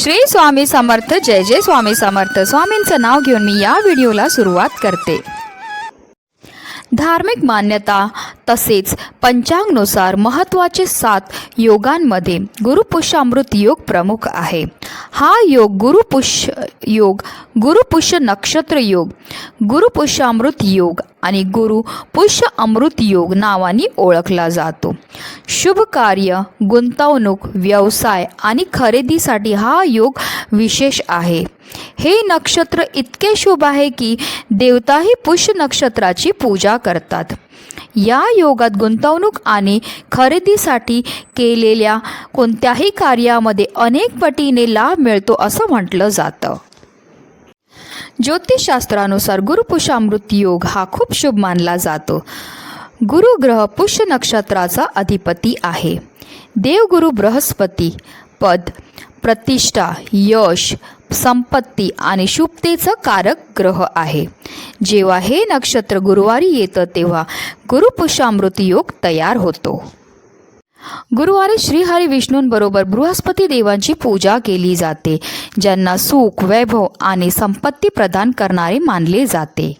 श्री स्वामी समर्थ जय जय स्वामी समर्थ. स्वामींचं नाव घेऊन मी या व्हिडिओला सुरुवात करते. धार्मिक मान्यता तसेच पंचांगनुसार महत्त्वाचे सात योगांमध्ये गुरुपुष्यामृत योग प्रमुख आहे. हा योग गुरुपुष्य योग गुरुपुष्य नक्षत्र योग गुरुपुष्यामृत योग आणि गुरु पुष्य अमृत योग नावाने ओळखला जातो. शुभ कार्य गुंतवणूक व्यवसाय आणि खरेदीसाठी हा योग विशेष आहे. हे नक्षत्र इतके शुभ आहे की देवताही पुष्य नक्षत्राची पूजा करतात. या योगात गुंतवणूक आणि खरेदीसाठी केलेल्या कोणत्याही कार्यामध्ये अनेक पटीने लाभ मिळतो असं म्हटलं जातं. ज्योतिषशास्त्रानुसार गुरुपुषामृत योग हा खूप शुभ मानला जातो. गुरुग्रह पुष्य नक्षत्राचा अधिपती आहे. देवगुरु बृहस्पती पद प्रतिष्ठा यश संपत्ती आणि शुभतेचं कारक ग्रह आहे. जेव्हा हे नक्षत्र गुरुवारी येतं तेव्हा गुरुपुषामृत योग तयार होतो. गुरुवारी श्रीहरी विष्णूंबरोबर बृहस्पती देवांची पूजा केली जाते ज्यांना सुख वैभव आणि संपत्ती प्रदान करणारे मानले जाते.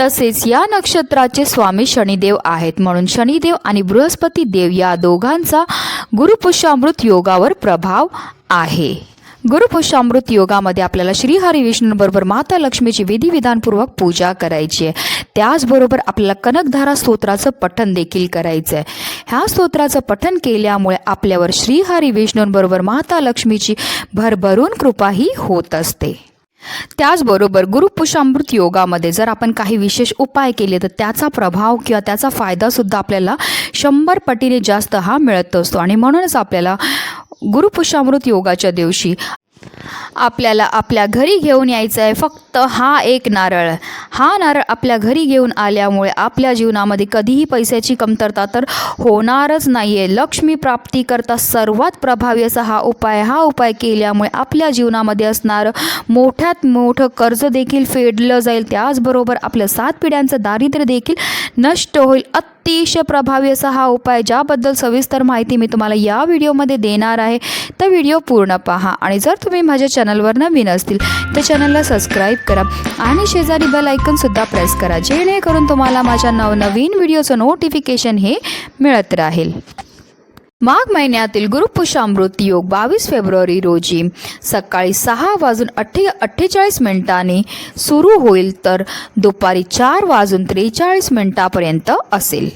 तसेच या नक्षत्राचे स्वामी शनिदेव आहेत म्हणून शनिदेव आणि बृहस्पती देव या दोघांचा गुरुपुष्यामृत योगावर प्रभाव आहे. गुरुपुष्यामृत योगामध्ये आपल्याला श्रीहरी विष्णूंबरोबर माता लक्ष्मीची विधिविधानपूर्वक पूजा करायची आहे. त्याचबरोबर आपल्याला कनकधारा स्तोत्राचं पठण देखील करायचं आहे. ह्या स्तोत्राचं पठण केल्यामुळे आपल्यावर श्रीहरी विष्णूंबरोबर माता लक्ष्मीची भरभरून कृपाही होत असते. त्याचबरोबर गुरुपुषामृत योगामध्ये जर आपण काही विशेष उपाय केले तर त्याचा प्रभाव किंवा त्याचा फायदासुद्धा आपल्याला शंभर पटीने जास्त हा मिळत असतो. आणि म्हणूनच आपल्याला गुरुपुषामृत योगाच्या दिवशी आपल्याला आपल्या घरी घेऊन यायचं आहे. फक्त हा एक नारळ. हा नारळ आपल्या घरी घेऊन आल्यामुळे आपल्या जीवनामध्ये कधीही पैशाची कमतरता तर होणारच नाही आहे लक्ष्मी प्राप्तीकरता सर्वात प्रभावी असा हा उपाय. हा उपाय केल्यामुळे आपल्या जीवनामध्ये असणारं मोठ्यात मोठं कर्ज देखील फेडलं जाईल. त्याचबरोबर आपलं सात पिढ्यांचं दारिद्र्य देखील नष्ट होईल. अतिशय प्रभावी असा हा उपाय ज्याबद्दल सविस्तर माहिती मी तुम्हाला या व्हिडिओमध्ये देणार आहे. तर व्हिडिओ पूर्ण पहा आणि जर तुम्ही तुम्ही माझ्या चॅनलवर नवीन असतील तर चॅनलला सबस्क्राईब करा आणि शेजारी बेल आयकनसुद्धा प्रेस करा जेणेकरून तुम्हाला माझ्या नवनवीन व्हिडिओचं नोटिफिकेशन हे मिळत राहील. माघ महिन्यातील गुरुपुषामृत योग बावीस फेब्रुवारी रोजी सकाळी सहा वाजून अठ्ठे अठ्ठेचाळीस मिनिटांनी सुरू होईल तर दुपारी चार वाजून त्रेचाळीस मिनिटापर्यंत असेल.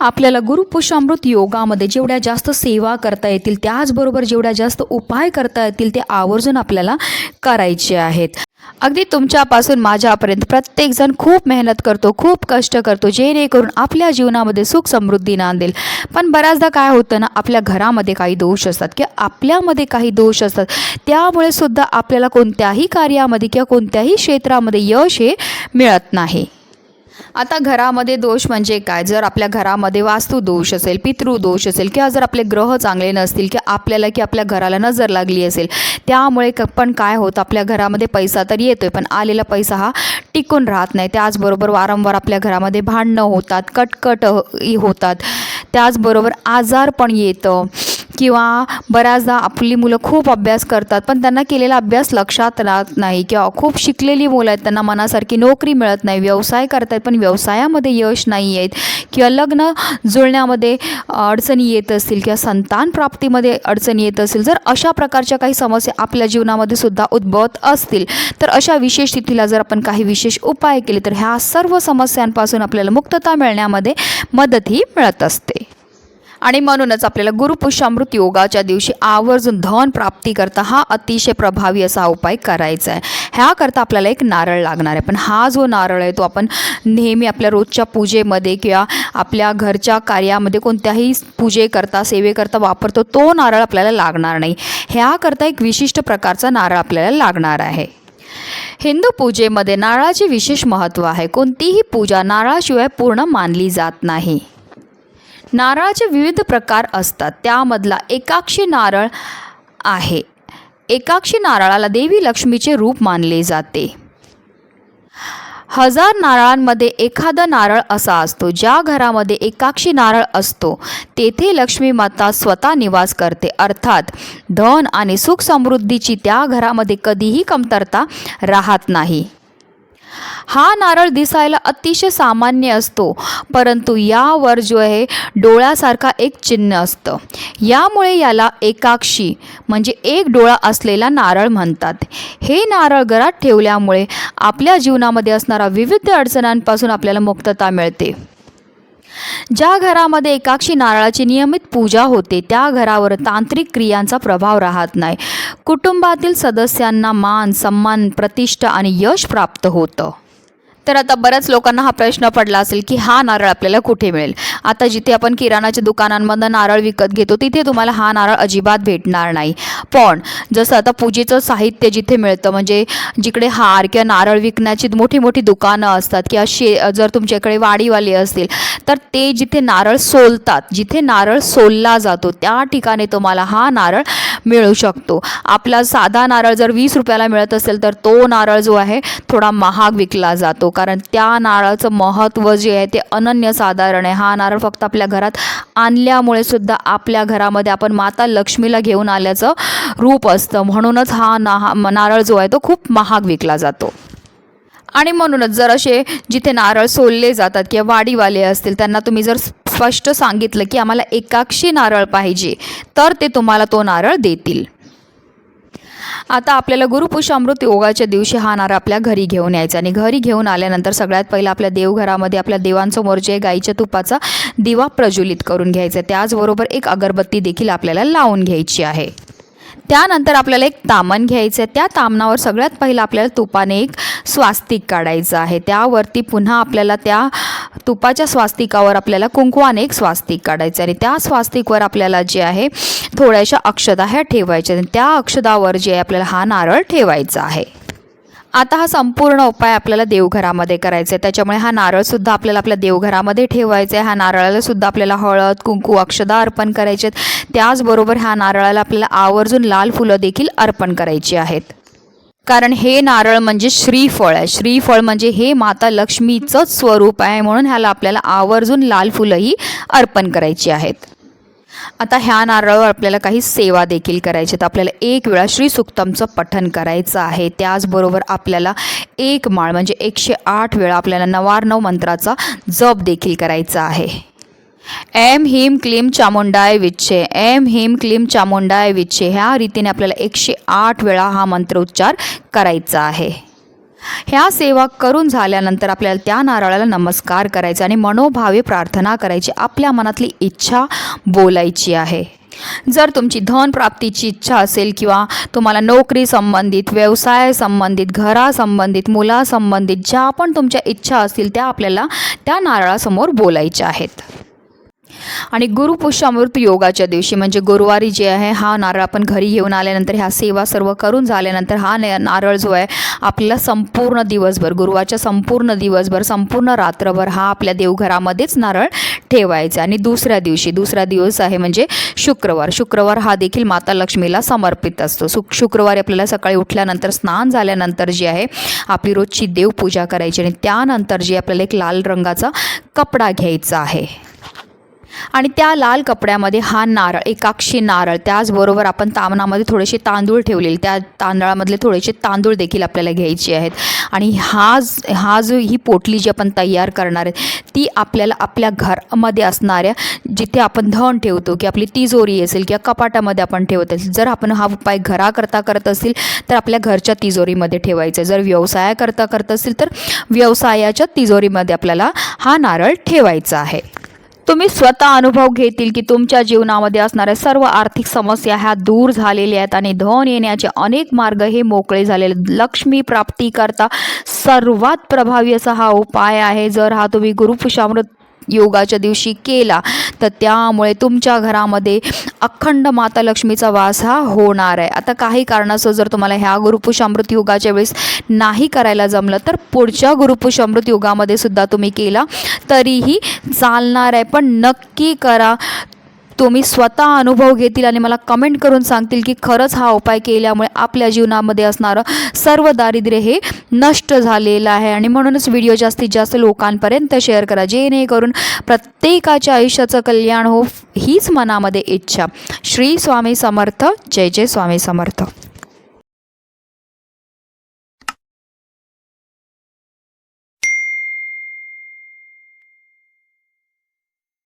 आपल्याला गुरुपुषामृत योगामध्ये जेवढ्या जास्त सेवा करता येतील त्याचबरोबर जेवढ्या जास्त उपाय करता येतील ते आवर्जून आपल्याला करायचे आहेत. अगदी तुमच्यापासून माझ्यापर्यंत प्रत्येकजण खूप मेहनत करतो खूप कष्ट करतो जेणेकरून आपल्या जीवनामध्ये सुख समृद्धी नांदेल. पण बऱ्याचदा काय होतं ना आपल्या घरामध्ये काही दोष असतात किंवा आपल्यामध्ये काही दोष असतात. त्यामुळे सुद्धा आपल्याला कोणत्याही कार्यामध्ये किंवा कोणत्याही क्षेत्रामध्ये यश हे मिळत नाही. आता घरामध्ये दोष म्हणजे काय? जर आपल्या घरामध्ये वास्तू दोष असेल पितृदोष असेल किंवा जर आपले ग्रह चांगले नसतील किंवा आपल्याला की आपल्या घराला नजर लागली असेल त्यामुळे पण काय होतं? आपल्या घरामध्ये पैसा तर येतोय पण आलेला पैसा हा टिकून राहत नाही. त्याचबरोबर वारंवार आपल्या घरामध्ये भांडणं होतात कटकट होतात. त्याचबरोबर आजार पण येतं. किंवा बऱ्याचदा आपली मुलं खूप अभ्यास करतात पण त्यांना केलेला अभ्यास लक्षात राहत नाही किंवा खूप शिकलेली मुलं आहेत त्यांना मनासारखी नोकरी मिळत नाही व्यवसाय करतात पण व्यवसायामध्ये यश नाही आहेत किंवा लग्न जुळण्यामध्ये अडचणी येत असतील किंवा संतान प्राप्तीमध्ये अडचणी येत असतील जर अशा प्रकारच्या काही समस्या आपल्या जीवनामध्ये सुद्धा उद्भवत असतील तर अशा विशेष स्थितीला जर आपण काही विशेष उपाय केले तर ह्या सर्व समस्यांपासून आपल्याला मुक्तता मिळण्यामध्ये मदतही मिळत असते. आणि म्हणूनच आपल्याला गुरुपुष्यामृत योगाच्या दिवशी आवर्जून धन प्राप्ती करता हा अतिशय प्रभावी असा उपाय करायचा आहे. ह्याकरता आपल्याला एक नारळ लागणार आहे. पण हा जो नारळ आहे तो आपण नेहमी आपल्या रोजच्या पूजेमध्ये किंवा आपल्या घरच्या कार्यामध्ये कोणत्याही पूजेकरता सेवेकरता वापरतो तो नारळ आपल्याला लागणार नाही. ह्याकरता एक विशिष्ट प्रकारचा नारळ आपल्याला लागणार आहे. हिंदू पूजेमध्ये नारळाचे विशेष महत्त्व आहे. कोणतीही पूजा नारळाशिवाय पूर्ण मानली जात नाही. नारळाचे विविध प्रकार असतात. त्यामधला एकाक्षी नारळ आहे. एकाक्षी नारळाला देवी लक्ष्मीचे रूप मानले जाते. हजार नारळांमध्ये एखादा नारळ असा असतो ज्या घरामध्ये एकाक्षी नारळ असतो तेथे लक्ष्मी माता स्वतः निवास करते. अर्थात धन आणि सुख समृद्धीची त्या घरामध्ये कधीही कमतरता राहत नाही. हा नारळ दिसायला अतिशय सामान्य असतो परंतु यावर जो आहे डोळ्यासारखा एक चिन्ह असतं. यामुळे याला एकाक्षी म्हणजे एक डोळा असलेला नारळ म्हणतात. हे नारळ घरात ठेवल्यामुळे आपल्या जीवनामध्ये असणाऱ्या विविध अडचणांपासून आपल्याला मुक्तता मिळते. ज्या घरामध्ये एकाक्षी नारळाची नियमित पूजा होते त्या घरावर तांत्रिक क्रियांचा प्रभाव राहत नाही. कुटुंबातील सदस्यांना मान सन्मान प्रतिष्ठा आणि यश प्राप्त होतं. तर आता बऱ्याच लोकांना हा प्रश्न पडला असेल की हा नारळ आपल्याला कुठे मिळेल? आता जिथे आपण किराणाच्या दुकानांमधनं नारळ विकत घेतो तिथे तुम्हाला हा नारळ अजिबात भेटणार नाही. पण जसं आता पूजेचं साहित्य जिथे मिळतं म्हणजे जिकडे हार किंवा नारळ विकण्याची मोठी मोठी दुकानं असतात किंवा शे जर तुमच्याकडे वाडीवाले असतील तर ते जिथे नारळ सोलतात जिथे नारळ सोलला जातो त्या ठिकाणी तुम्हाला हा नारळ मिळू शकतो. आपला साधा नारळ जर वीस रुपयाला मिळत असेल तर तो नारळ जो आहे थोडा महाग विकला जातो. कारण त्या नारळाचं महत्त्व जे आहे ते अनन्यसाधारण आहे. हा नारळ फक्त आपल्या घरात आणल्यामुळे सुद्धा आपल्या घरामध्ये आपण माता लक्ष्मीला घेऊन आल्याचं रूप असतं. म्हणूनच हा ना नारळ जो आहे तो खूप महाग विकला जातो. आणि म्हणूनच जर असे जिथे नारळ सोलले जातात किंवा वाडीवाले असतील त्यांना तुम्ही जर स्पष्ट सांगितलं की आम्हाला एकाक्षी नारळ पाहिजे तर ते तुम्हाला तो नारळ देतील. आता आपल्याला गुरुपुषामृत योगाच्या दिवशी हा नारळ आपल्या घरी घेऊन यायचा आणि घरी घेऊन आल्यानंतर सगळ्यात पहिलं आपल्या देवघरामध्ये आपल्या देवांसमोर जे गाईच्या तुपाचा दिवा प्रज्वलित करून घ्यायचा. त्याचबरोबर एक अगरबत्ती देखील आपल्याला लावून घ्यायची आहे. त्यानंतर आपल्याला एक तामण घ्यायचं आहे त्या तामणावर सगळ्यात पहिलं आपल्याला तुपाने एक स्वास्तिक काढायचं आहे. त्यावरती पुन्हा आपल्याला त्या तुपाच्या स्वास्तिकावर आपल्याला कुंकवाने एक स्वास्तिक काढायचं आहे. आणि त्या स्वास्तिकवर आपल्याला जे आहे थोड्याशा अक्षदा ह्या ठेवायच्या आणि त्या अक्षदावर जे आहे आपल्याला हा नारळ ठेवायचा आहे. आता हा संपूर्ण उपाय आपल्याला देवघरामध्ये करायचा आहे. त्याच्यामुळे हा नारळसुद्धा आपल्याला आपल्या देवघरामध्ये ठेवायचा आहे. ह्या नारळालासुद्धा आपल्याला हळद कुंकू अक्षदा अर्पण करायचे आहेत. त्याचबरोबर ह्या नारळाला आपल्याला आवर्जून लाल फुलं देखील अर्पण करायची आहेत. कारण हे नारळ म्हणजे श्रीफळ आहे. श्रीफळ म्हणजे हे माता लक्ष्मीचंच स्वरूप आहे म्हणून ह्याला आपल्याला आवर्जून लाल फुलंही अर्पण करायची आहेत. आता ह्या नारळावर आपल्याला काही सेवा देखील करायची तर आपल्याला एक वेळा श्री सुक्तमचं करायचं आहे. त्याचबरोबर आपल्याला एक माळ म्हणजे एकशे आठ वेळा आपल्याला नवार्णव मंत्राचा जप देखील करायचा आहे. एम हिम क्लीम चामुंडाय विच्छे एम हिम क्लीम चामुंडाय विच्छे ह्या रीतीने आपल्याला एकशे आठ वेळा हा मंत्रोच्चार करायचा आहे. ह्या सेवा करून झाल्यानंतर आपल्याला त्या नारळाला नमस्कार करायचा आणि मनोभावे प्रार्थना करायची आपल्या मनातली इच्छा बोलायची आहे. जर तुमची धन प्राप्तीची इच्छा असेल किंवा तुम्हाला नोकरी संबंधित व्यवसाय संबंधित घरासंबंधित मुलासंबंधित ज्या पण तुमच्या इच्छा असतील त्या आपल्याला त्या नारळासमोर बोलायच्या आहेत. आणि गुरुपुष्यामृत योगाच्या दिवशी म्हणजे गुरुवारी जे आहे हा नारळ आपण घरी घेऊन आल्यानंतर ह्या सेवा सर्व करून झाल्यानंतर हा नारळ जो आहे आपल्याला संपूर्ण दिवसभर गुरुवारच्या संपूर्ण दिवसभर संपूर्ण रात्रभर हा आपल्या देवघरामध्येच नारळ ठेवायचा. आणि दुसऱ्या दिवशी दुसरा दिवस आहे म्हणजे शुक्रवार. शुक्रवार हा देखील माता लक्ष्मीला समर्पित असतो. शुक शुक्रवारी आपल्याला सकाळी उठल्यानंतर स्नान झाल्यानंतर जी आहे आपली रोजची देवपूजा करायची. आणि त्यानंतर जी आपल्याला एक लाल रंगाचा कपडा घ्यायचा आहे. आणि त्या लाल कपड्यामध्ये हा नारळ एकाक्षी नारळ त्याचबरोबर आपण तामणामध्ये थोडेसे तांदूळ ठेवलेले त्या तांदळामधले थोडेसे तांदूळ देखील आपल्याला घ्यायचे आहेत. आणि हा हा जो ही पोटली जी आपण तयार करणार आहे ती आपल्याला आपल्या घरामध्ये असणाऱ्या जिथे आपण धन ठेवतो की आपली तिजोरी असेल किंवा कपाटामध्ये आपण ठेवत असेल जर आपण हा उपाय घराकरता करत असेल तर आपल्या घरच्या तिजोरीमध्ये ठेवायचं जर व्यवसायाकरता करत असेल तर व्यवसायाच्या तिजोरीमध्ये आपल्याला हा नारळ ठेवायचा आहे. तुम्ही स्वतः अनुभव घेतील की तुमच्या जीवनामध्ये असणाऱ्या सर्व आर्थिक समस्या ह्या दूर झालेल्या आहेत आणि धन येण्याचे अनेक मार्ग हे मोकळे झालेले लक्ष्मी प्राप्तीकरता सर्वात प्रभावी असा हा उपाय आहे. जर हा तुम्ही गुरुपुषामृत योगाच्या दिवशी केला. तर त्यामुळे तुमच्या घरामध्ये अखंड माता लक्ष्मीचा वास हा होणार आहे. आता काही कारणास्तव जर तुम्हाला ह्या गुरुपुष अमृत योगाच्या वेळेस नाही करायला जमलं तर पुढच्या गुरुपुष अमृत योगामध्ये सुद्धा तुम्ही केला. तरीही चालणार आहे पण नक्की करा. तुम्ही स्वतः अनुभव घेतील आणि मला कमेंट करून सांगतील की खरंच हा उपाय केल्यामुळे आपल्या जीवनामध्ये असणारं सर्व दारिद्र्य हे नष्ट झालेलं आहे. आणि म्हणूनच व्हिडिओ जास्तीत जास्त लोकांपर्यंत शेअर करा. जेणेकरून प्रत्येकाच्या आयुष्याचं कल्याण हो हीच मनामध्ये इच्छा. श्री स्वामी समर्थ. जय जय स्वामी समर्थ.